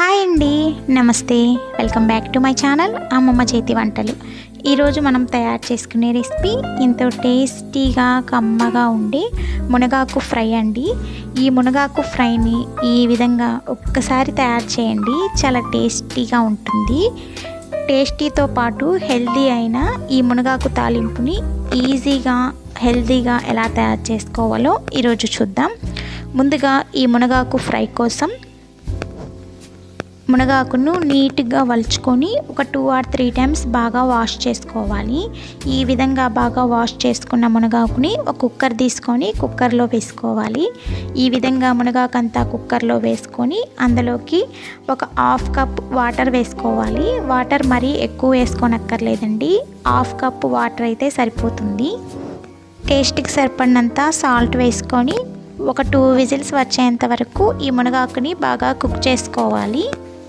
Hi అండి నమస్తే. Welcome back to my channel అమ్మమ్మ చేతి వంటలు. ఈరోజు మనం తయారు చేసుకునే రెసిపీ ఎంతో టేస్టీగా కమ్మగా ఉండే మునగాకు ఫ్రై అండి. ఈ మునగాకు ఫ్రైని ఈ విధంగా ఒక్కసారి తయారు చేయండి చాలా టేస్టీగా ఉంటుంది. టేస్టీతో పాటు హెల్దీ అయిన ఈ మునగాకు తాలింపుని ఈజీగా హెల్దీగా ఎలా తయారు చేసుకోవాలో ఈరోజు చూద్దాం. ముందుగా ఈ మునగాకు ఫ్రై కోసం మునగాకును నీట్గా వలుచుకొని ఒక టూ ఆర్ త్రీ టైమ్స్ బాగా వాష్ చేసుకోవాలి. ఈ విధంగా బాగా వాష్ చేసుకున్న మునగాకుని ఒక కుక్కర్ తీసుకొని కుక్కర్లో వేసుకోవాలి. ఈ విధంగా మునగాకు అంతా కుక్కర్లో వేసుకొని అందులోకి ఒక హాఫ్ కప్ వాటర్ వేసుకోవాలి. వాటర్ మరీ ఎక్కువ వేసుకోనక్కర్లేదండి. హాఫ్ కప్ వాటర్ అయితే సరిపోతుంది. టేస్ట్కి సరిపడినంత సాల్ట్ వేసుకొని ఒక టూ విజిల్స్ వచ్చేంత వరకు ఈ మునగాకుని బాగా కుక్ చేసుకోవాలి.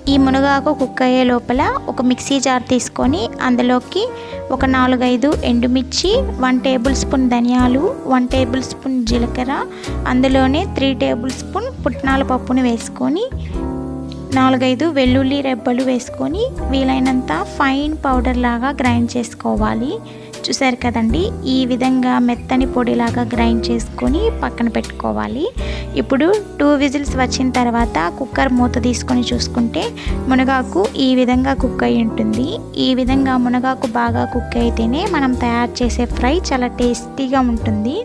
ఈ మునగాకు కుక్ అయ్యే లోపల ఒక మిక్సీ జార్ తీసుకొని అందులోకి ఒక నాలుగైదు ఎండుమిర్చి వన్ టేబుల్ స్పూన్ ధనియాలు వన్ టేబుల్ స్పూన్ జీలకర్ర అందులోనే త్రీ టేబుల్ స్పూన్ పుట్నాల పప్పును వేసుకొని నాలుగైదు వెల్లుల్లి రెబ్బలు వేసుకొని వీలైనంత ఫైన్ పౌడర్ లాగా గ్రైండ్ చేసుకోవాలి. చూసారు కదండి? ఈ విధంగా మెత్తని పొడిలాగా గ్రైండ్ చేసుకొని పక్కన పెట్టుకోవాలి. ఇప్పుడు టూ విజిల్స్ వచ్చిన తర్వాత కుక్కర్ మూత తీసుకొని చూసుకుంటే మునగాకు ఈ విధంగా కుక్ అయి ఉంటుంది. ఈ విధంగా మునగాకు బాగా కుక్ అయితేనే మనం తయారు చేసే ఫ్రై చాలా టేస్టీగా ఉంటుంది.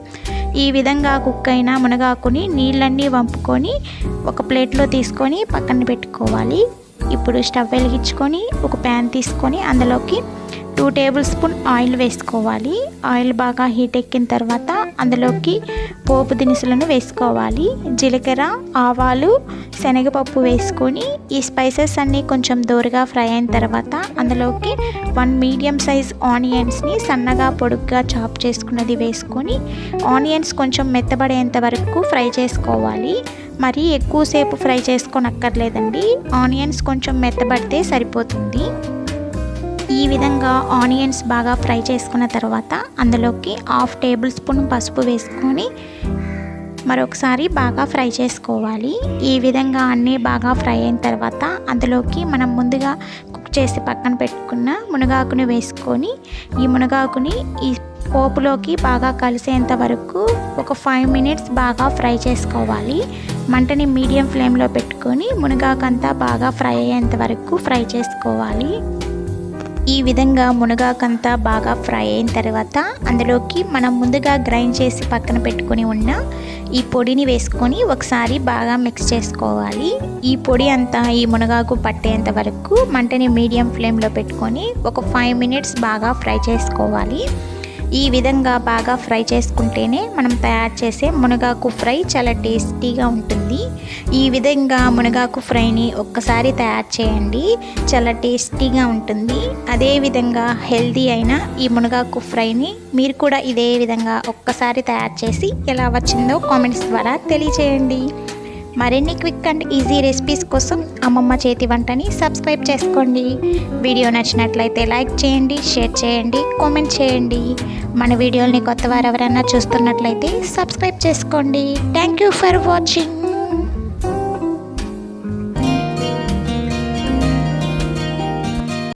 ఈ విధంగా కుక్ అయిన మునగాకుని నీళ్ళన్నీ వంపుకొని ఒక ప్లేట్లో తీసుకొని పక్కన పెట్టుకోవాలి. ఇప్పుడు స్టవ్ వెలిగించుకొని ఒక ప్యాన్ తీసుకొని అందులోకి టూ టేబుల్ స్పూన్ ఆయిల్ వేసుకోవాలి. ఆయిల్ బాగా హీట్ ఎక్కిన తర్వాత అందులోకి పోపు దినుసులను వేసుకోవాలి. జీలకర్ర ఆవాలు శనగపప్పు వేసుకొని ఈ స్పైసెస్ అన్నీ కొంచెం దూరగా ఫ్రై అయిన తర్వాత అందులోకి వన్ మీడియం సైజ్ ఆనియన్స్ని సన్నగా పొడుగ్గా చాప్ చేసుకున్నది వేసుకొని ఆనియన్స్ కొంచెం మెత్తబడేంత వరకు ఫ్రై చేసుకోవాలి. మరి ఎక్కువసేపు ఫ్రై చేసుకోనక్కర్లేదండి. ఆనియన్స్ కొంచెం మెత్తబడితే సరిపోతుంది. ఈ విధంగా ఆనియన్స్ బాగా ఫ్రై చేసుకున్న తర్వాత అందులోకి హాఫ్ టేబుల్ స్పూన్ పసుపు వేసుకొని మరొకసారి బాగా ఫ్రై చేసుకోవాలి. ఈ విధంగా అన్నీ బాగా ఫ్రై అయిన తర్వాత అందులోకి మనం ముందుగా కుక్ చేసి పక్కన పెట్టుకున్న మునగాకుని వేసుకొని ఈ మునగాకుని ఈ పోపులోకి బాగా కలిసేంత వరకు ఒక ఫైవ్ మినిట్స్ బాగా ఫ్రై చేసుకోవాలి. మంటని మీడియం ఫ్లేమ్లో పెట్టుకొని మునగాకంతా బాగా ఫ్రై అయ్యేంత వరకు ఫ్రై చేసుకోవాలి. ఈ విధంగా మునగాకంతా బాగా ఫ్రై అయిన తర్వాత అందులోకి మనం ముందుగా గ్రైండ్ చేసి పక్కన పెట్టుకొని ఉన్న ఈ పొడిని వేసుకొని ఒకసారి బాగా మిక్స్ చేసుకోవాలి. ఈ పొడి అంతా ఈ మునగాకు పట్టేంత వరకు మంటని మీడియం ఫ్లేమ్లో పెట్టుకొని ఒక ఫైవ్ మినిట్స్ బాగా ఫ్రై చేసుకోవాలి. ఈ విధంగా బాగా ఫ్రై చేసుకుంటేనే మనం తయారు చేసే మునగాకు ఫ్రై చాలా టేస్టీగా ఉంటుంది. ఈ విధంగా మునగాకు ఫ్రైని ఒక్కసారి తయారు చేయండి. చాలా టేస్టీగా ఉంటుంది. అదేవిధంగా హెల్దీ అయిన ఈ మునగాకు ఫ్రైని మీరు కూడా ఇదే విధంగా ఒక్కసారి తయారు చేసి ఎలా వచ్చిందో కామెంట్స్ ద్వారా తెలియచేయండి. మరిన్ని క్విక్ అండ్ ఈజీ రెసిపీస్ కోసం అమ్మమ్మ చేతి వంటని సబ్స్క్రైబ్ చేసుకోండి. వీడియో నచ్చినట్లయితే లైక్ చేయండి షేర్ చేయండి కామెంట్ చేయండి. మన వీడియోని కొత్త వారు ఎవరైనా చూస్తున్నట్లయితే సబ్స్క్రైబ్ చేసుకోండి. Thank you for watching.